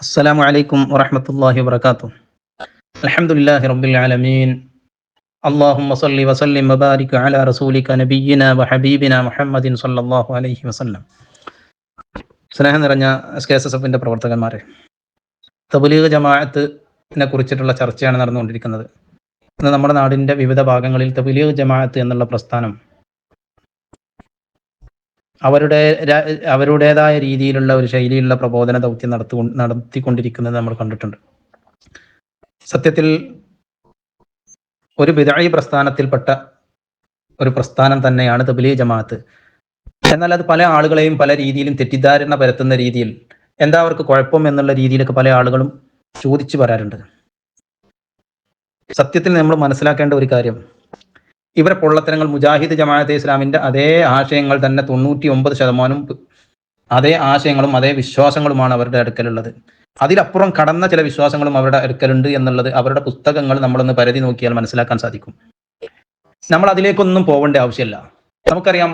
السلام عليكم ورحمة الله وبركاته الحمد لله رب العالمين اللهم صل وسلم وبارك على رسولك نبينا وحبيبنا محمد صلى الله عليه وسلم സ്നേഹം നിറഞ്ഞ S K S S എഫിൻ്റെ പ്രവർത്തകന്മാരെ തബലീഗ് ജമാഅത്തിനെ കുറിച്ചിട്ടുള്ള ചർച്ചയാണ് നടന്നുകൊണ്ടിരിക്കുന്നത് ഇന്ന് നമ്മുടെ നാടിൻ്റെ വിവിധ ഭാഗങ്ങളിൽ തബലീഗ് ജമാഅത്ത് എന്നുള്ള പ്രസ്ഥാനം അവരുടെ അവരുടേതായ രീതിയിലുള്ള ഒരു ശൈലിയിലുള്ള പ്രബോധന ദൗത്യം നടത്തു നടത്തിക്കൊണ്ടിരിക്കുന്നത് നമ്മൾ കണ്ടിട്ടുണ്ട്. സത്യത്തിൽ ഒരു ബിദായി പ്രസ്ഥാനത്തിൽപ്പെട്ട ഒരു പ്രസ്ഥാനം തന്നെയാണ് തബിലി ജമാഅത്ത്. എന്നാൽ അത് പല ആളുകളെയും പല രീതിയിലും തെറ്റിദ്ധാരണ പരത്തുന്ന രീതിയിൽ എന്താ അവർക്ക് കുഴപ്പം എന്നുള്ള രീതിയിലൊക്കെ പല ആളുകളും ചോദിച്ചു വരാറുണ്ട്. സത്യത്തിൽ നമ്മൾ മനസ്സിലാക്കേണ്ട ഒരു കാര്യം ഇവരെ പൊള്ളത്തരങ്ങൾ മുജാഹിദ് ജമാഅത്തെ ഇസ്ലാമിന്റെ അതേ ആശയങ്ങൾ തന്നെ തൊണ്ണൂറ്റി ഒമ്പത് ശതമാനം അതേ ആശയങ്ങളും അതേ വിശ്വാസങ്ങളുമാണ് അവരുടെ അടുക്കലുള്ളത്. അതിലപ്പുറം കടന്ന ചില വിശ്വാസങ്ങളും അവരുടെ അടുക്കലുണ്ട് എന്നുള്ളത് അവരുടെ പുസ്തകങ്ങൾ നമ്മളൊന്ന് പരിധി നോക്കിയാൽ മനസ്സിലാക്കാൻ സാധിക്കും. നമ്മൾ അതിലേക്കൊന്നും പോകേണ്ട ആവശ്യമില്ല. നമുക്കറിയാം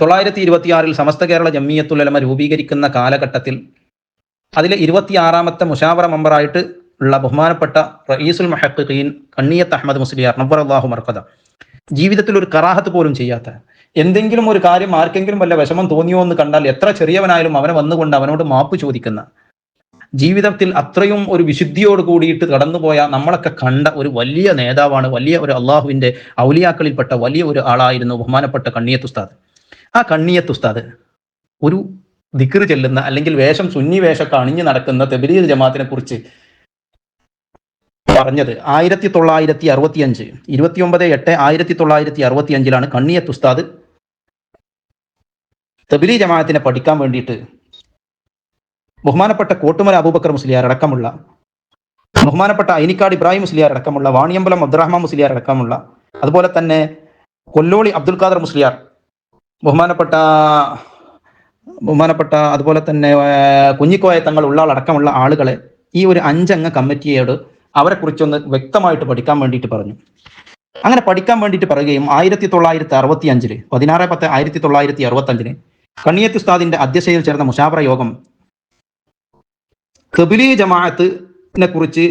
തൊള്ളായിരത്തി ഇരുപത്തിയാറിൽ സമസ്ത കേരള ജമ്മിയത്തുലമ രൂപീകരിക്കുന്ന കാലഘട്ടത്തിൽ അതിലെ ഇരുപത്തിയാറാമത്തെ മുഷാവറ മെമ്പറായിട്ട് ഉള്ള ബഹുമാനപ്പെട്ട റയീസുൽ മഹഖീൻ കണ്ണിയത്ത് അഹമ്മദ് മുസ്ലിയാർ നബ്ബർ അള്ളാഹു മർക്കഥ ജീവിതത്തിൽ ഒരു കറാഹത്ത് പോലും ചെയ്യാത്ത എന്തെങ്കിലും ഒരു കാര്യം ആർക്കെങ്കിലും വല്ല വിഷമം തോന്നിയോ എന്ന് കണ്ടാൽ എത്ര ചെറിയവനായാലും അവനെ വന്നുകൊണ്ട് അവനോട് മാപ്പ് ചോദിക്കുന്ന ജീവിതത്തിൽ അത്രയും ഒരു വിശുദ്ധിയോട് കൂടിയിട്ട് കടന്നുപോയ നമ്മളൊക്കെ കണ്ട ഒരു വലിയ നേതാവാണ് വലിയ ഒരു അള്ളാഹുവിന്റെ ഔലിയാക്കളിൽപ്പെട്ട വലിയ ഒരു ആളായിരുന്നു ബഹുമാനപ്പെട്ട കണ്ണിയത്ത് ഉസ്താദ്. ആ കണ്ണിയത്ത് ഉസ്താദ് ഒരു ദിക്ർ ചെല്ലുന്ന അല്ലെങ്കിൽ വേഷം സുന്നി വേഷമൊക്കെ അണിഞ്ഞു നടക്കുന്ന തെബരീദ് ജമാത്തിനെ കുറിച്ച് പറഞ്ഞത്. ആയിരത്തി തൊള്ളായിരത്തി അറുപത്തി അഞ്ച് ഇരുപത്തിയൊമ്പത് എട്ട് ആയിരത്തി തൊള്ളായിരത്തി അറുപത്തി അഞ്ചിലാണ് കണ്ണിയത്ത് ഉസ്താദ് തബിലി ജമാഅത്തിനെ പഠിക്കാൻ വേണ്ടിയിട്ട് ബഹുമാനപ്പെട്ട കോട്ടുമല അബൂബക്കർ മുസ്ലിയാർ അടക്കമുള്ള ബഹുമാനപ്പെട്ട അയിനിക്കാട് ഇബ്രാഹിം മുസ്ലിയാർ അടക്കമുള്ള വാണിയമ്പലം അബ്ദുറഹ്മാൻ മുസ്ലിയാർ അടക്കമുള്ള അതുപോലെ തന്നെ കൊല്ലോളി അബ്ദുൽ ഖാദർ മുസ്ലിയാർ ബഹുമാനപ്പെട്ട ബഹുമാനപ്പെട്ട അതുപോലെ തന്നെ കുഞ്ഞിക്കോയ തങ്ങൾ ഉള്ള അടക്കമുള്ള ആളുകളെ ഈ ഒരു അഞ്ചംഗ കമ്മിറ്റിയോട് അവരെ കുറിച്ചൊന്ന് വ്യക്തമായിട്ട് പഠിക്കാൻ വേണ്ടിയിട്ട് പറഞ്ഞു. അങ്ങനെ പഠിക്കാൻ വേണ്ടിയിട്ട് പറയുകയും ആയിരത്തി തൊള്ളായിരത്തി അറുപത്തി അഞ്ചിൽ പതിനാറ് പത്ത് ആയിരത്തി തൊള്ളായിരത്തി അറുപത്തി അഞ്ചിന് കണ്ണിയത്ത് ഉസ്താദിന്റെ അധ്യക്ഷതയിൽ ചേർന്ന മുഷാവറ യോഗം കബിലി ജമാഅത്തിനെ കുറിച്ച്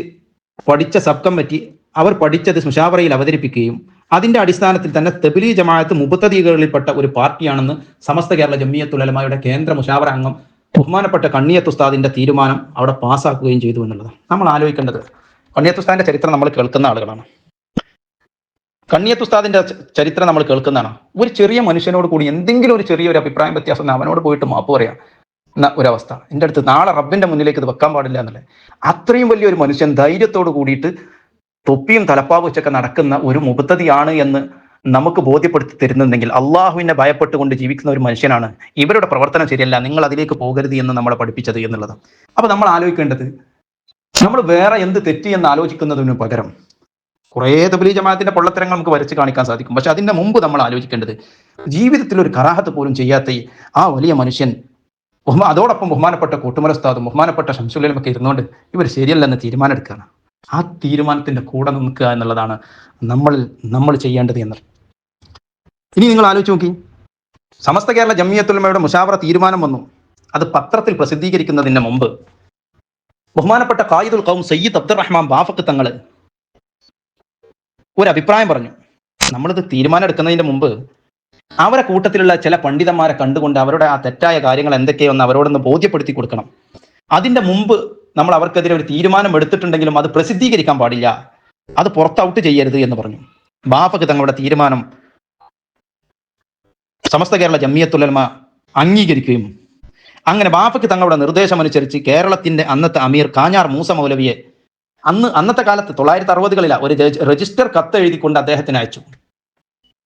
പഠിച്ച സബ് കമ്മിറ്റി അവർ പഠിച്ചത് മുഷാവറയിൽ അവതരിപ്പിക്കുകയും അതിന്റെ അടിസ്ഥാനത്തിൽ തന്നെ തെബിലി ജമാഅത്ത് മുബത്തദീകളിൽപ്പെട്ട ഒരു പാർട്ടിയാണെന്ന് സമസ്ത കേരള ജമിയത്തുലമയുടെ കേന്ദ്ര മുഷാവറ അംഗം ബഹുമാനപ്പെട്ട കണ്ണിയത്ത് ഉസ്താദിന്റെ തീരുമാനം അവിടെ പാസ്സാക്കുകയും ചെയ്തു എന്നുള്ളതാണ്. നമ്മൾ ആലോചിക്കേണ്ടത് കണ്ണിയത്ത് ഉസ്താദിന്റെ ചരിത്രം നമ്മൾ കേൾക്കുന്ന ആളുകളാണ്. കണ്ണിയത്ത് ഉസ്താദിന്റെ ചരിത്രം നമ്മൾ കേൾക്കുന്നതാണ്. ഒരു ചെറിയ മനുഷ്യനോട് കൂടി എന്തെങ്കിലും ഒരു ചെറിയൊരു അഭിപ്രായം വ്യത്യാസം അവനോട് പോയിട്ട് മാപ്പ് പറയാം. എന്ന ഒരവസ്ഥ. എന്റെ അടുത്ത് നാളെ റബ്ബിന്റെ മുന്നിലേക്ക് ഇത് വെക്കാൻ പാടില്ല എന്നല്ലേ. അത്രയും വലിയൊരു മനുഷ്യൻ ധൈര്യത്തോട് കൂടിയിട്ട് തൊപ്പിയും തലപ്പാവ് വെച്ചൊക്കെ നടക്കുന്ന ഒരു മുബത്തതിയാണ് എന്ന് നമുക്ക് ബോധ്യപ്പെടുത്തി തരുന്നുണ്ടെങ്കിൽ അള്ളാഹുവിനെ ഭയപ്പെട്ടുകൊണ്ട് ജീവിക്കുന്ന ഒരു മനുഷ്യനാണ് ഇവരുടെ പ്രവർത്തനം ശരിയല്ല നിങ്ങൾ അതിലേക്ക് പോകരുത് എന്ന് നമ്മളെ പഠിപ്പിച്ചത് എന്നുള്ളത്. അപ്പൊ നമ്മൾ ആലോചിക്കേണ്ടത് നമ്മൾ വേറെ എന്ത് തെറ്റി എന്ന് ആലോചിക്കുന്നതിന് പകരം കുറേ തബലി ജമാഅത്തിന്റെ പൊള്ളത്തരങ്ങൾ നമുക്ക് വരച്ച് കാണിക്കാൻ സാധിക്കും. പക്ഷെ അതിന്റെ മുമ്പ് നമ്മൾ ആലോചിക്കേണ്ടത് ജീവിതത്തിൽ ഒരു കറാഹത്ത് പോലും ചെയ്യാത്ത ആ വലിയ മനുഷ്യൻ ബഹുമാ അതോടൊപ്പം ബഹുമാനപ്പെട്ട കൂട്ടുമലസ്താദും ബഹുമാനപ്പെട്ട ശംസുലനും ഒക്കെ ഇരുന്നുകൊണ്ട് ഇവർ ശരിയല്ലെന്ന് തീരുമാനം എടുക്കുകയാണ് ആ തീരുമാനത്തിന്റെ കൂടെ നിൽക്കുക എന്നുള്ളതാണ് നമ്മൾ നമ്മൾ ചെയ്യേണ്ടത് എന്ന്. ഇനി നിങ്ങൾ ആലോചിച്ച് നോക്കി. സമസ്ത കേരള ജമിയത്തുലമയുടെ മുഷാവറ തീരുമാനം വന്നു. അത് പത്രത്തിൽ പ്രസിദ്ധീകരിക്കുന്നതിന് മുമ്പ് ബഹുമാനപ്പെട്ട കായിദുൽ കൗം സയ്യിദ് അബ്ദുറഹ്മാൻ ബാഫക്ക് തങ്ങൾ ഒരു അഭിപ്രായം പറഞ്ഞു. നമ്മളിത് തീരുമാനം എടുക്കുന്നതിന് മുമ്പ് അവരെ കൂട്ടത്തിലുള്ള ചില പണ്ഡിതന്മാരെ കണ്ടുകൊണ്ട് അവരുടെ ആ തെറ്റായ കാര്യങ്ങൾ എന്തൊക്കെയൊന്ന് അവരോടൊന്ന് ബോധ്യപ്പെടുത്തി കൊടുക്കണം. അതിന്റെ മുമ്പ് നമ്മൾ അവർക്കെതിരെ ഒരു തീരുമാനം എടുത്തിട്ടുണ്ടെങ്കിലും അത് പ്രസിദ്ധീകരിക്കാൻ പാടില്ല. അത് പുറത്ത് ഔട്ട് ചെയ്യരുത് എന്ന് പറഞ്ഞു. ബാഫക്ക് തങ്ങളുടെ തീരുമാനം സമസ്ത കേരള ജമ്മിയത്തുലമ അംഗീകരിക്കുകയും അങ്ങനെ ബാപ്പയ്ക്ക് തങ്ങളുടെ നിർദ്ദേശമനുസരിച്ച് കേരളത്തിന്റെ അന്നത്തെ അമീർ കാഞ്ഞാർ മൂസ മൗലവിയെ അന്ന് അന്നത്തെ കാലത്ത് തൊള്ളായിരത്തി അറുപതുകളില ഒരു രജിസ്റ്റർ കത്ത് എഴുതിക്കൊണ്ട് അദ്ദേഹത്തിന് അയച്ചു.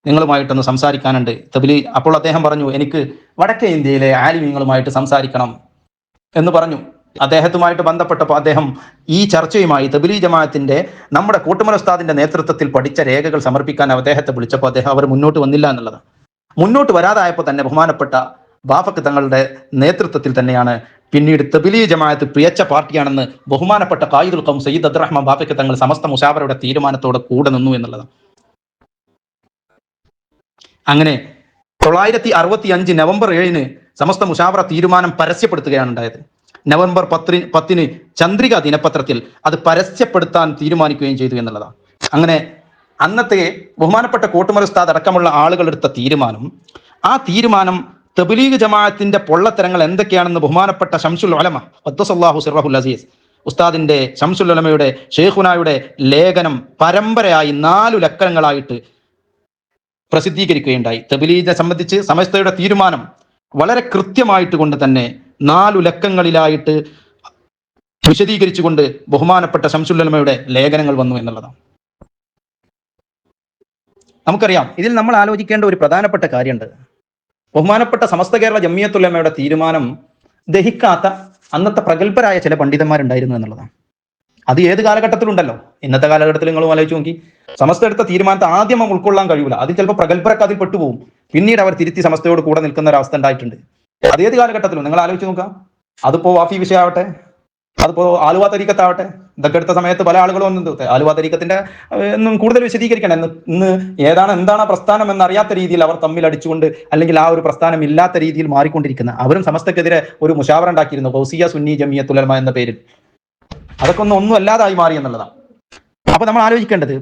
നിങ്ങളുമായിട്ടൊന്ന് സംസാരിക്കാനുണ്ട്. തബിലി അപ്പോൾ അദ്ദേഹം പറഞ്ഞു എനിക്ക് വടക്കേ ഇന്ത്യയിലെ ആലിമ്യങ്ങളുമായിട്ട് സംസാരിക്കണം എന്ന് പറഞ്ഞു. അദ്ദേഹത്തുമായിട്ട് ബന്ധപ്പെട്ടപ്പോൾ അദ്ദേഹം ഈ ചർച്ചയുമായി തബിലി ജമാഅത്തിന്റെ നമ്മുടെ കൂട്ടുമല ഉസ്താദിന്റെ നേതൃത്വത്തിൽ പഠിച്ച രേഖകൾ സമർപ്പിക്കാൻ അദ്ദേഹത്തെ വിളിച്ചപ്പോൾ അദ്ദേഹം അവർ മുന്നോട്ട് വന്നില്ല എന്നുള്ളത് മുന്നോട്ട് വരാതായപ്പോൾ തന്നെ ബഹുമാനപ്പെട്ട ബാഫക്ക് തങ്ങളുടെ നേതൃത്വത്തിൽ തന്നെയാണ് പിന്നീട് തബിലി ജമാഅത്ത് പിയച്ച പാർട്ടിയാണെന്ന് ബഹുമാനപ്പെട്ട കായിദുൽ ഖൗം സയ്യിദ് അബ്ദുറഹ്മാൻ ബാഫക്ക് തങ്ങൾ സമസ്ത മുഷാവറയുടെ തീരുമാനത്തോടെ കൂടെ നിന്നു എന്നുള്ളതാണ്. അങ്ങനെ തൊള്ളായിരത്തി അറുപത്തി അഞ്ച് നവംബർ ഏഴിന് സമസ്ത മുഷാവറ തീരുമാനം പരസ്യപ്പെടുത്തുകയാണ് ഉണ്ടായത് നവംബർ പത്തിന് പത്തിന് ചന്ദ്രിക ദിനപത്രത്തിൽ അത് പരസ്യപ്പെടുത്താൻ തീരുമാനിക്കുകയും ചെയ്തു എന്നുള്ളതാണ്. അങ്ങനെ അന്നത്തെ ബഹുമാനപ്പെട്ട കോട്ടുമല ഉസ്താദ് അടക്കമുള്ള ആളുകൾ എടുത്ത തീരുമാനം ആ തീരുമാനം തബ്ലീഗ് ജമാഅത്തിന്റെ പൊള്ളത്തരങ്ങൾ എന്തൊക്കെയാണെന്ന് ബഹുമാനപ്പെട്ട ഷംസുൽ ഉലമ ഖദ്ദസല്ലാഹു സിർറഹുൽ അസീസ് ഉസ്താദിന്റെ ഷംസുൽ ഉലമയുടെ ഷെയ്ഖുനായുടെ ലേഖനം പരമ്പരയായി നാലു ലക്കങ്ങളായിട്ട് പ്രസിദ്ധീകരിക്കുകയുണ്ടായി. തബ്ലീഗിനെ സംബന്ധിച്ച് സമസ്തയുടെ തീരുമാനം വളരെ കൃത്യമായിട്ട് കൊണ്ട് തന്നെ നാലു ലക്കങ്ങളിലായിട്ട് വിശദീകരിച്ചുകൊണ്ട് ബഹുമാനപ്പെട്ട ശംസുല്ലമയുടെ ലേഖനങ്ങൾ വന്നു എന്നുള്ളതാണ്. നമുക്കറിയാം ഇതിൽ നമ്മൾ ആലോചിക്കേണ്ട ഒരു പ്രധാനപ്പെട്ട കാര്യമുണ്ട്. ബഹുമാനപ്പെട്ട സമസ്ത കേരള ജമ്മിയത്തുല്ലമ്മയുടെ തീരുമാനം ദഹിക്കാത്ത അന്നത്തെ പ്രഗത്ഭരായ ചില പണ്ഡിതന്മാരുണ്ടായിരുന്നു എന്നുള്ളതാണ്. അത് ഏത് കാലഘട്ടത്തിലുണ്ടല്ലോ? ഇന്നത്തെ കാലഘട്ടത്തിൽ നിങ്ങൾ ആലോചിച്ച് നോക്കി. സമസ്ത എടുത്ത തീരുമാനത്തെ ആദ്യം ഉൾക്കൊള്ളാൻ കഴിയൂല. അത് ചിലപ്പോൾ പ്രഗത്ഭരൊക്കെ അതിൽ പെട്ടുപോകും പിന്നീട് അവർ തിരുത്തി സമസ്തയോട് കൂടെ നിൽക്കുന്ന ഒരു അവസ്ഥ ഉണ്ടായിട്ടുണ്ട്. അത് ഏത് കാലഘട്ടത്തിലും? നിങ്ങൾ ആലോചിച്ച് നോക്കാം അതിപ്പോ വാഫി വിഷയമാവട്ടെ അതിപ്പോ ആലുവ തരീക്കത്താവട്ടെ? ഇതൊക്കെ സമയത്ത് പല ആളുകളും ഒന്നും ആലുവ തരീക്കത്തിന്റെ ഒന്നും കൂടുതൽ വിശദീകരിക്കണം. ഇന്ന് ഏതാണ് എന്താണ് പ്രസ്ഥാനം എന്നറിയാത്ത രീതിയിൽ അവർ തമ്മിൽ അടിച്ചുകൊണ്ട് അല്ലെങ്കിൽ ആ ഒരു പ്രസ്ഥാനം ഇല്ലാത്ത രീതിയിൽ മാറിക്കൊണ്ടിരിക്കുന്ന അവരും സമസ്തക്കെതിരെ ഒരു മുഷാവറ ഉണ്ടാക്കിയിരുന്നു. ഗൗസിയ സുന്നി ജമിയത്തുലമ എന്ന പേരിൽ. അതൊക്കെ ഒന്നും ഒന്നും അല്ലാതായി മാറി എന്നുള്ളതാണ്. അപ്പൊ നമ്മൾ ആലോചിക്കേണ്ടത്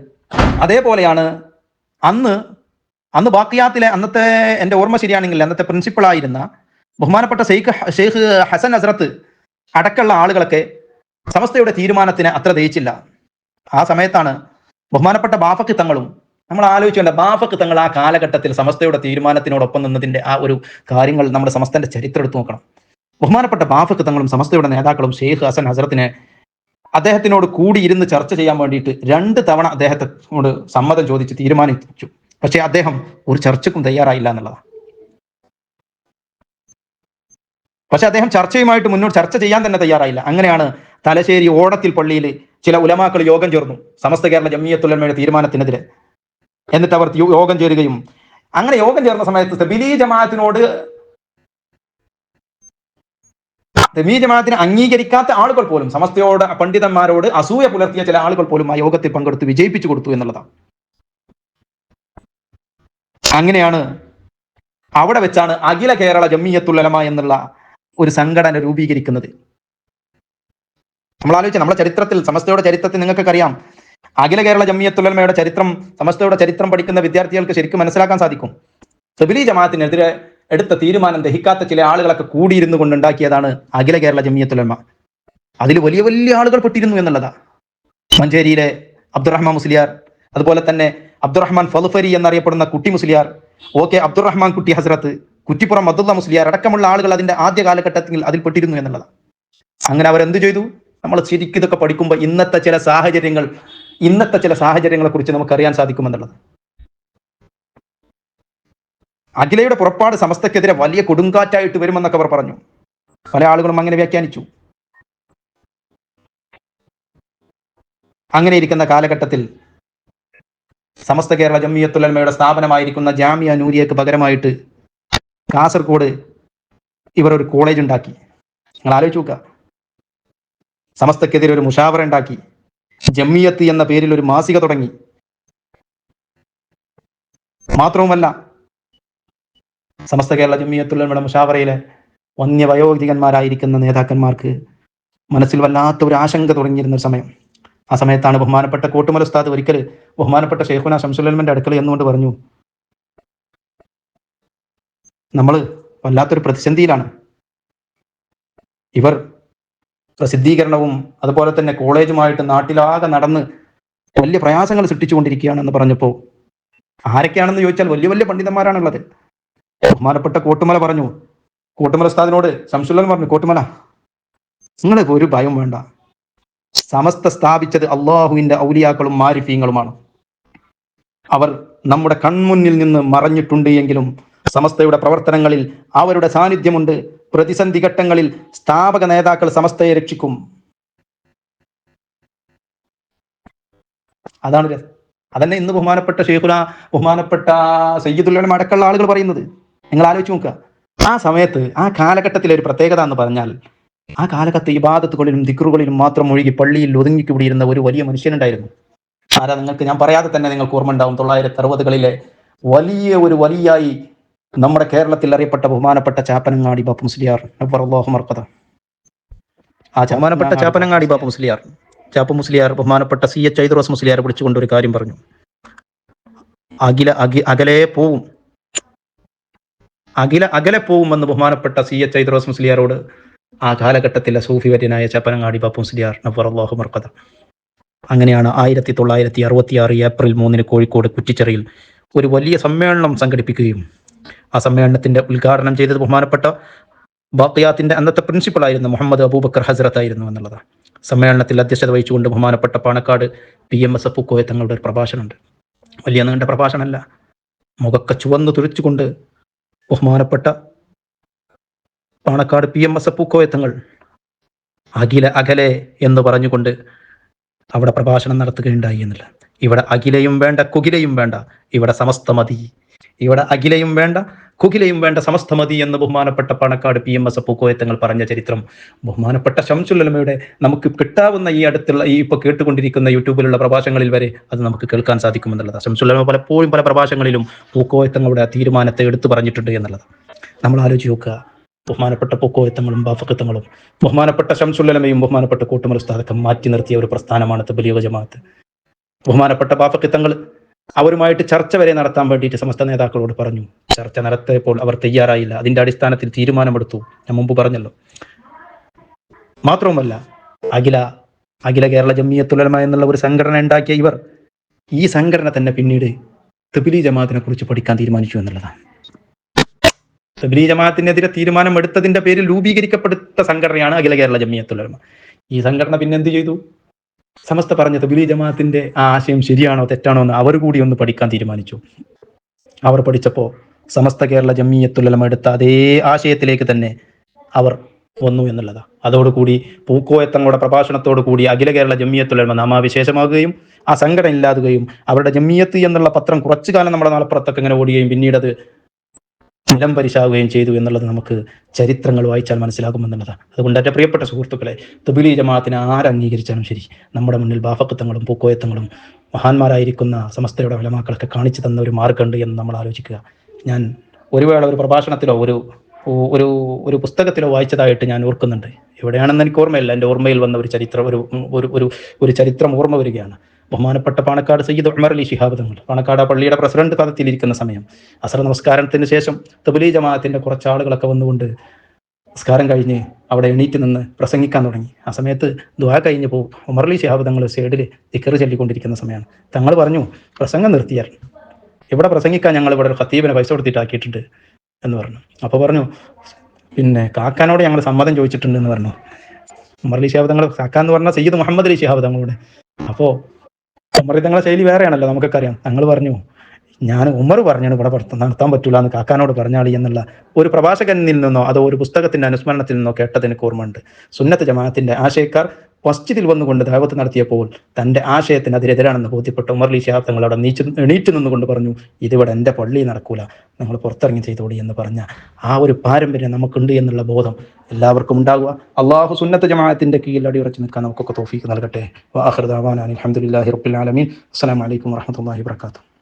അതേപോലെയാണ് അന്ന് അന്ന് ബാക്കിയാത്തിലെ അന്നത്തെ എന്റെ ഓർമ്മ ശരിയാണെങ്കിൽ അന്നത്തെ പ്രിൻസിപ്പൾ ആയിരുന്ന ബഹുമാനപ്പെട്ട ഷെയ്ഖ് ഷെയ്ഖ് ഹസൻ ഹസ്രത്ത് അടക്കമുള്ള ആളുകളൊക്കെ സമസ്തയുടെ തീരുമാനത്തിന് അത്ര ദയിച്ചില്ല. ആ സമയത്താണ് ബഹുമാനപ്പെട്ട ബാഫക്ക് തങ്ങളും നമ്മൾ ആലോചിച്ചുകൊണ്ട് ബാഫക്ക് തങ്ങൾ ആ കാലഘട്ടത്തിൽ സമസ്തയുടെ തീരുമാനത്തിനോടൊപ്പം നിന്നതിന്റെ ആ ഒരു കാര്യങ്ങൾ നമ്മുടെ സമസ്തന്റെ ചരിത്രം എടുത്തു നോക്കണം. ബഹുമാനപ്പെട്ട ബാഫക്ക് തങ്ങളും സമസ്തയുടെ നേതാക്കളും ഷെയ്ഖ് ഹസൻ ഹസരത്തിനെ അദ്ദേഹത്തിനോട് കൂടി ഇരുന്ന് ചർച്ച ചെയ്യാൻ വേണ്ടിയിട്ട് രണ്ട് തവണ അദ്ദേഹത്തോട് സമ്മതം ചോദിച്ച് തീരുമാനിച്ചു. പക്ഷേ അദ്ദേഹം ഒരു ചർച്ചക്കും തയ്യാറായില്ല എന്നുള്ളതാണ്. പക്ഷെ അദ്ദേഹം ചർച്ചയുമായിട്ട് മുന്നോട്ട് ചർച്ച ചെയ്യാൻ തന്നെ തയ്യാറായില്ല. അങ്ങനെയാണ് തലശ്ശേരി ഓടത്തിൽ പള്ളിയിൽ ചില ഉലമാക്കൾ യോഗം ചേർന്നു സമസ്ത കേരള ജമ്മിയത്തുലമയുടെ തീരുമാനത്തിനെതിരെ. എന്നിട്ട് അവർ യോഗം ചേരുകയും അങ്ങനെ യോഗം ചേർന്ന സമയത്ത് തബിലി ജമാഅത്തിനോട് തബീ ജമാഅത്തിനെ അംഗീകരിക്കാത്ത ആളുകൾ പോലും സമസ്തയോട് പണ്ഡിതന്മാരോട് അസൂയ പുലർത്തിയ ചില ആളുകൾ പോലും ആ യോഗത്തിൽ പങ്കെടുത്ത് വിജയിപ്പിച്ചു കൊടുത്തു എന്നുള്ളതാണ്. അങ്ങനെയാണ് അവിടെ വെച്ചാണ് അഖില കേരള ജമ്മിയത്തുലമ എന്നുള്ള ഒരു സംഘടന രൂപീകരിക്കുന്നത്. നമ്മൾ ആലോചിച്ച നമ്മുടെ ചരിത്രത്തിൽ സമസ്തയുടെ ചരിത്രത്തിൽ നിങ്ങൾക്കൊക്കെ അറിയാം അഖില കേരള ജമ്മിയത്തുലമയുടെ ചരിത്രം സമസ്തയുടെ ചരിത്രം പഠിക്കുന്ന വിദ്യാർത്ഥികൾക്ക് ശരിക്കും മനസ്സിലാക്കാൻ സാധിക്കും. സബിലി ജമാഅത്തിനെതിരെ എടുത്ത തീരുമാനം ദഹിക്കാത്ത ചില ആളുകളൊക്കെ കൂടിയിരുന്നു കൊണ്ടുണ്ടാക്കിയതാണ് അഖില കേരള ജമ്മിയത്തുലമ അതിൽ വലിയ വലിയ ആളുകൾ പെട്ടിരുന്നു എന്നുള്ളതാ. മഞ്ചേരിയിലെ അബ്ദുറഹ്മാൻ മുസ്ലിയാർ അതുപോലെ തന്നെ അബ്ദുറഹ്മാൻ ഫലുഫരി എന്നറിയപ്പെടുന്ന കുട്ടി മുസ്ലിയാർ ഓ കെ അബ്ദുറഹ്മാൻ കുട്ടി ഹസ്രത്ത് കുറ്റിപ്പുറം അബ്ദുള്ള മുസ്ലിയാർ അടക്കമുള്ള ആളുകൾ അതിന്റെ ആദ്യ കാലഘട്ടത്തിൽ അതിൽപ്പെട്ടിരുന്നു എന്നുള്ളതാണ്. അങ്ങനെ അവരെന്ത് ചെയ്തു? നമ്മൾ ശരിക്കും ഇതൊക്കെ പഠിക്കുമ്പോൾ ഇന്നത്തെ ചില സാഹചര്യങ്ങൾ ഇന്നത്തെ ചില സാഹചര്യങ്ങളെ കുറിച്ച് നമുക്കറിയാൻ സാധിക്കുമെന്നുള്ളത്. അഖിലയുടെ പുറപ്പാട് സമസ്തക്കെതിരെ വലിയ കൊടുങ്കാറ്റായിട്ട് വരുമെന്നൊക്കെ അവർ പറഞ്ഞു. പല ആളുകളും അങ്ങനെ വ്യാഖ്യാനിച്ചു. അങ്ങനെ ഇരിക്കുന്ന കാലഘട്ടത്തിൽ സമസ്ത കേരള ജമ്മിയത്തുലമയുടെ സ്ഥാപനമായിരിക്കുന്ന ജാമിയ നൂരിയക്ക് പകരമായിട്ട് കാസർഗോഡ് ഇവർ ഒരു കോളേജ് ഉണ്ടാക്കി. നിങ്ങൾ ആലോചിച്ച് നോക്കുക. സമസ്തക്കെതിരെ ഒരു മുഷാവറ ഉണ്ടാക്കി. ജമ്മിയത്ത് എന്ന പേരിൽ ഒരു മാസിക തുടങ്ങി. മാത്രവുമല്ല സമസ്ത കേരള ജമ്മിയത്തുള്ളവരുടെ മുഷാവറയിലെ വന്യവയോധികന്മാരായിരിക്കുന്ന നേതാക്കന്മാർക്ക് മനസ്സിൽ വല്ലാത്ത ഒരു ആശങ്ക തുടങ്ങിയിരുന്ന ഒരു സമയം. ആ സമയത്താണ് ബഹുമാനപ്പെട്ട കോട്ടുമല ഉസ്താദ് ഒരിക്കൽ ബഹുമാനപ്പെട്ട ഷെയ്ഖുന ശംസുലമന്റെ അടുക്കൽ എന്നുകൊണ്ട് പറഞ്ഞു നമ്മൾ വല്ലാത്തൊരു പ്രതിസന്ധിയിലാണ്. ഇവർ പ്രസിദ്ധീകരണവും അതുപോലെ തന്നെ കോളേജുമായിട്ട് നാട്ടിലാകെ നടന്ന് വലിയ പ്രയാസങ്ങൾ സൃഷ്ടിച്ചുകൊണ്ടിരിക്കുകയാണെന്ന് പറഞ്ഞപ്പോൾ ആരൊക്കെയാണെന്ന് ചോദിച്ചാൽ വലിയ വലിയ പണ്ഡിതന്മാരാണുള്ളത്. ബഹുമാനപ്പെട്ട കോട്ടുമല പറഞ്ഞു കോട്ടുമല ഉസ്താദിനോട് ശംസുല്ലൻ പറഞ്ഞു കോട്ടുമല നിങ്ങൾക്ക് ഒരു ഭയം വേണ്ട. സമസ്ത സ്ഥാപിച്ചത് അള്ളാഹുവിന്റെ ഔലിയാക്കളും മാരിഫീങ്ങളുമാണ്. അവർ നമ്മുടെ കൺമുന്നിൽ നിന്ന് മറഞ്ഞിട്ടുണ്ട് എങ്കിലും സമസ്തയുടെ പ്രവർത്തനങ്ങളിൽ അവരുടെ സാന്നിധ്യമുണ്ട്. പ്രതിസന്ധി ഘട്ടങ്ങളിൽ സ്ഥാപക നേതാക്കൾ സമസ്തയെ രക്ഷിക്കും. അതാണ് അതന്നെ ഇന്ന് ബഹുമാനപ്പെട്ട ഷെയ്ഖുല ബഹുമാനപ്പെട്ട സയ്യിദുല്ലം അടക്കമുള്ള ആളുകൾ പറയുന്നത്. നിങ്ങൾ ആലോചിച്ച് നോക്കുക. ആ സമയത്ത് ആ കാലഘട്ടത്തിലെ ഒരു പ്രത്യേകത എന്ന് പറഞ്ഞാൽ ആ കാലഘട്ടത്തെ ഇബാദത്തുകളിലും ദിക്റുകളിലും മാത്രം ഒഴുകി പള്ളിയിൽ ഒതുങ്ങിക്കൂടിയിരുന്ന ഒരു വലിയ മനുഷ്യനുണ്ടായിരുന്നു. ആരാ നിങ്ങൾക്ക്? ഞാൻ പറയാതെ തന്നെ നിങ്ങൾക്ക് ഓർമ്മ ഉണ്ടാവും. തൊള്ളായിരത്തി അറുപതുകളിലെ വലിയ ഒരു വലിയായി നമ്മുടെ കേരളത്തിൽ അറിയപ്പെട്ട ബഹുമാനപ്പെട്ട ചാപ്പനങ്ങാടി ബാപ്പു മുസ്ലിയാർ. ആ ബഹുമാനപ്പെട്ട ചാപ്പനങ്ങാടി ബാപ്പു മുസ്ലിയാർ. ചാപ്പു മുസ്ലിയാർ ബഹുമാനപ്പെട്ട സി എച്ച് ഐദ്രോസ് മുസ്ലിയാർ വിളിച്ചുകൊണ്ട് ഒരു കാര്യം പറഞ്ഞു. അഖില അഖില അകലെ പോവും. അഖില അകലെ പോവുമെന്ന് ബഹുമാനപ്പെട്ട സി എച്ച് ഐദ്രോസ് മുസ്ലിയാരോട് ആ കാലഘട്ടത്തിലെ സൂഫി വര്യനായ ചപ്പനങ്ങാടി ബാപ്പു മുസ്ലിയാർ നഫർ അള്ളാഹു മർക്കഥ അങ്ങനെയാണ് ആയിരത്തി തൊള്ളായിരത്തി അറുപത്തി ആറ് ഏപ്രിൽ മൂന്നിന് കോഴിക്കോട് കുറ്റിച്ചെറിയിൽ ഒരു വലിയ സമ്മേളനം സംഘടിപ്പിക്കുകയും ആ സമ്മേളനത്തിന്റെ ഉദ്ഘാടനം ചെയ്തത് ബഹുമാനപ്പെട്ട ബാക്കിയാത്തിന്റെ അന്നത്തെ പ്രിൻസിപ്പളായിരുന്ന മുഹമ്മദ് അബൂബക്കർ ഹസ്രത്ത് ആയിരുന്നു എന്നുള്ളതാണ്. സമ്മേളനത്തിൽ അധ്യക്ഷത വഹിച്ചുകൊണ്ട് ബഹുമാനപ്പെട്ട Panakkad P M S Pookoya തങ്ങളുടെ ഒരു പ്രഭാഷണമുണ്ട്. വലിയ നീണ്ട പ്രഭാഷണമല്ല. മുഖക്ക ചുവന്ന് തുറിച്ചുകൊണ്ട് ബഹുമാനപ്പെട്ട Panakkad P M S Pookoya Thangal അഖില അകലെ എന്ന് പറഞ്ഞുകൊണ്ട് അവിടെ പ്രഭാഷണം നടത്തുകയുണ്ടായി എന്നില്ല ഇവിടെ അഖിലയും വേണ്ട കുകിലയും വേണ്ട ഇവിടെ സമസ്ത മതി ഇവിടെ അഖിലയും വേണ്ട കുഖിലയും വേണ്ട സമസ്ത മതി എന്ന് ബഹുമാനപ്പെട്ട Panakkad P M S Pookoya Thangal പറഞ്ഞ ചരിത്രം. ബഹുമാനപ്പെട്ട ശംസുല്ലമയുടെ നമുക്ക് കിട്ടാവുന്ന ഈ അടുത്തുള്ള ഈ ഇപ്പൊ കേട്ടുകൊണ്ടിരിക്കുന്ന യൂട്യൂബിലുള്ള പ്രഭാഷങ്ങളിൽ വരെ അത് നമുക്ക് കേൾക്കാൻ സാധിക്കുമെന്നുള്ളതാണ്. ശംസുല്ലമ പലപ്പോഴും പല പ്രഭാഷങ്ങളിലും പൂക്കോയത്തങ്ങളുടെ ആ തീരുമാനത്തെ എടുത്തു പറഞ്ഞിട്ടുണ്ട് എന്നുള്ളത് നമ്മൾ ആലോചിച്ച് നോക്കുക. ബഹുമാനപ്പെട്ട പൂക്കോയത്തങ്ങളും ബാഫക്കത്തങ്ങളും ബഹുമാനപ്പെട്ട ശംസുല്ലമയും ബഹുമാനപ്പെട്ട കൂട്ടുമർ ഉസ്താദൊക്കെ മാറ്റി നിർത്തിയ ഒരു പ്രസ്ഥാനമാണ് തബലിയോ ജമാഅത്ത്. ബഹുമാനപ്പെട്ട ബാഫക്കിത്തങ്ങൾ അവരുമായിട്ട് ചർച്ച വരെ നടത്താൻ വേണ്ടിയിട്ട് സമസ്ത നേതാക്കളോട് പറഞ്ഞു. ചർച്ച നടത്തിയപ്പോൾ അവർ തയ്യാറായില്ല. അതിന്റെ അടിസ്ഥാനത്തിൽ തീരുമാനമെടുത്തു. ഞാൻ മുമ്പ് പറഞ്ഞല്ലോ. മാത്രവുമല്ല അഖില അഖില കേരള ജമ്മിയത്തുലമ എന്നുള്ള ഒരു സംഘടന ഉണ്ടാക്കിയ ഇവർ ഈ സംഘടന തന്നെ പിന്നീട് തബിലി ജമാഅത്തിനെ കുറിച്ച് പഠിക്കാൻ തീരുമാനിച്ചു എന്നുള്ളതാണ്. തബിലി ജമാഅത്തിനെതിരെ തീരുമാനം എടുത്തതിന്റെ പേരിൽ രൂപീകരിക്കപ്പെടുത്ത സംഘടനയാണ് അഖില കേരള ജമ്മിയത്തുലമ ഈ സംഘടന പിന്നെ എന്ത് ചെയ്തു? സമസ്ത പറഞ്ഞ തബിലി ജമാഅത്തിന്റെ ആ ആശയം ശരിയാണോ തെറ്റാണോ എന്ന് അവർ കൂടി ഒന്ന് പഠിക്കാൻ തീരുമാനിച്ചു. അവർ പഠിച്ചപ്പോൾ സമസ്ത കേരള ജമിയത്തുലമ എടുത്ത അതേ ആശയത്തിലേക്ക് തന്നെ അവർ വന്നു എന്നുള്ളതാണ് അതോടുകൂടി പൂക്കോയത്തങ്ങളുടെ പ്രഭാഷണത്തോടു കൂടി അഖില കേരള ജമിയത്തുലമ നാമാവിശേഷമാകുകയും ആ സംഘടന ഇല്ലാതുകയും അവരുടെ ജമ്മിയത്ത് എന്നുള്ള പത്രം കുറച്ചു കാലം നമ്മുടെ നാളപ്പുറത്തൊക്കെ ഇങ്ങനെ ഓടുകയും പിന്നീട് അത് നിലം പരിശാവുകയും ചെയ്തു എന്നുള്ളത് നമുക്ക് ചരിത്രങ്ങൾ വായിച്ചാൽ മനസ്സിലാകുമെന്നുള്ളതാണ്. അതുകൊണ്ട് എന്റെ പ്രിയപ്പെട്ട സുഹൃത്തുക്കളെ തുബിലി ജമാഅത്തിനെ ആരംഗീകരിച്ചാലും ശരി നമ്മുടെ മുന്നിൽ ബാഫക്കത്തങ്ങളും പൂക്കോയത്തങ്ങളും മഹാന്മാരായിരിക്കുന്ന സമസ്തയുടെ ഫലമാക്കളൊക്കെ കാണിച്ചു തന്ന ഒരു മാർഗമുണ്ട് എന്ന് നമ്മൾ ആലോചിക്കുക. ഞാൻ ഒരു വേള ഒരു പ്രഭാഷണത്തിലോ ഒരു ഒരു ഒരു പുസ്തകത്തിലോ വായിച്ചതായിട്ട് ഞാൻ ഓർക്കുന്നുണ്ട്. എവിടെയാണെന്ന് എനിക്ക് ഓർമ്മയില്ല. എന്റെ ഓർമ്മയിൽ വന്ന ഒരു ചരിത്രം ഒരു ഒരു ഒരു ചരിത്രം ഓർമ്മ വരികയാണ്. ബഹുമാനപ്പെട്ട പാണക്കാട് സയ്യിദ് ഉമർ അലി ശിഹാബ് തങ്ങൾ. പാണക്കാട് പള്ളിയുടെ പ്രസിഡന്റ് പദത്തിലിരിക്കുന്ന സമയം. അസർ നമസ്കാരത്തിന് ശേഷം തബുലി ജമാഅത്തിന്റെ കുറച്ച് ആളുകളൊക്കെ വന്നുകൊണ്ട് നമസ്കാരം കഴിഞ്ഞ് അവിടെ എണീറ്റ് നിന്ന് പ്രസംഗിക്കാൻ തുടങ്ങി. ആ സമയത്ത് ദ്വാ കഴിഞ്ഞ് പോകും ഉമർ അലി ശിഹാബ് തങ്ങൾ സൈഡിൽ ദിക്കറ് ചൊല്ലിക്കൊണ്ടിരിക്കുന്ന സമയമാണ്. തങ്ങൾ പറഞ്ഞു പ്രസംഗം നിർത്തിയാൽ ഇവിടെ പ്രസംഗിക്കാൻ ഞങ്ങൾ ഇവിടെ ഒരു ഖത്തീബിനെ പൈസ കൊടുത്തിട്ടാക്കിയിട്ടുണ്ട്? എന്ന് പറഞ്ഞു. അപ്പോൾ പറഞ്ഞു പിന്നെ കാക്കാനോട് ഞങ്ങൾ സമ്മതം ചോദിച്ചിട്ടുണ്ട് എന്ന് പറഞ്ഞു. ഉമർ അലി ശിഹാബ് തങ്ങൾ കാക്ക എന്ന് പറഞ്ഞാൽ സയ്യിദ് മുഹമ്മദ് അലി ശിഹാബ് തങ്ങളോട്. അപ്പോൾ ഉമർ ശൈലി വേറെയാണല്ലോ നമുക്കൊക്കറിയാം. ഞങ്ങൾ പറഞ്ഞു ഞാൻ ഉമർ പറഞ്ഞാണ് ഇവിടെ നടത്താൻ പറ്റൂല എന്ന് കാക്കാനോട് പറഞ്ഞാളി എന്നുള്ള ഒരു പ്രഭാഷകനിൽ നിന്നോ അതോ ഒരു പുസ്തകത്തിന്റെ അനുസ്മരണത്തിൽ നിന്നോ കേട്ടത് എനിക്ക് ഓർമ്മയുണ്ട്. സുന്നത്ത് ജമാഅത്തിന്റെ ആശയക്കാർ മസ്ജിദിൽ വന്നുകൊണ്ട് ദാവത്ത് നടത്തിയപ്പോൾ തന്റെ ആശയത്തിന് അതിരെതിരാണെന്ന് ബോധ്യപ്പെട്ട ഉമർലി ഷിഹാബ് തങ്ങൾ അവിടെ നീച്ചു എണീറ്റ് നിന്നുകൊണ്ട് പറഞ്ഞു ഇതിവിടെ എന്റെ പള്ളി നടക്കൂല. നിങ്ങൾ പുറത്തിറങ്ങി ചെയ്തോടി എന്ന് പറഞ്ഞ ആ ഒരു പാരമ്പര്യം നമുക്കുണ്ട് എന്നുള്ള ബോധം എല്ലാവർക്കും ഉണ്ടാകുക അള്ളാഹു സുന്നത്ത് ജമാഅത്തിന്റെ കീഴിൽ അടിയുറച്ച് നിൽക്കാൻ നമുക്കൊക്കെ തോഫീക്ക് നൽകട്ടെ. വാഹൃദാവാൻ അലഹമുല്ലാഹി റബ്ബുൽ ആലമീൻ. അസ്സലാമു അലൈക്കും വറഹ്മത്തുള്ളാഹി വബറകാതുഹു.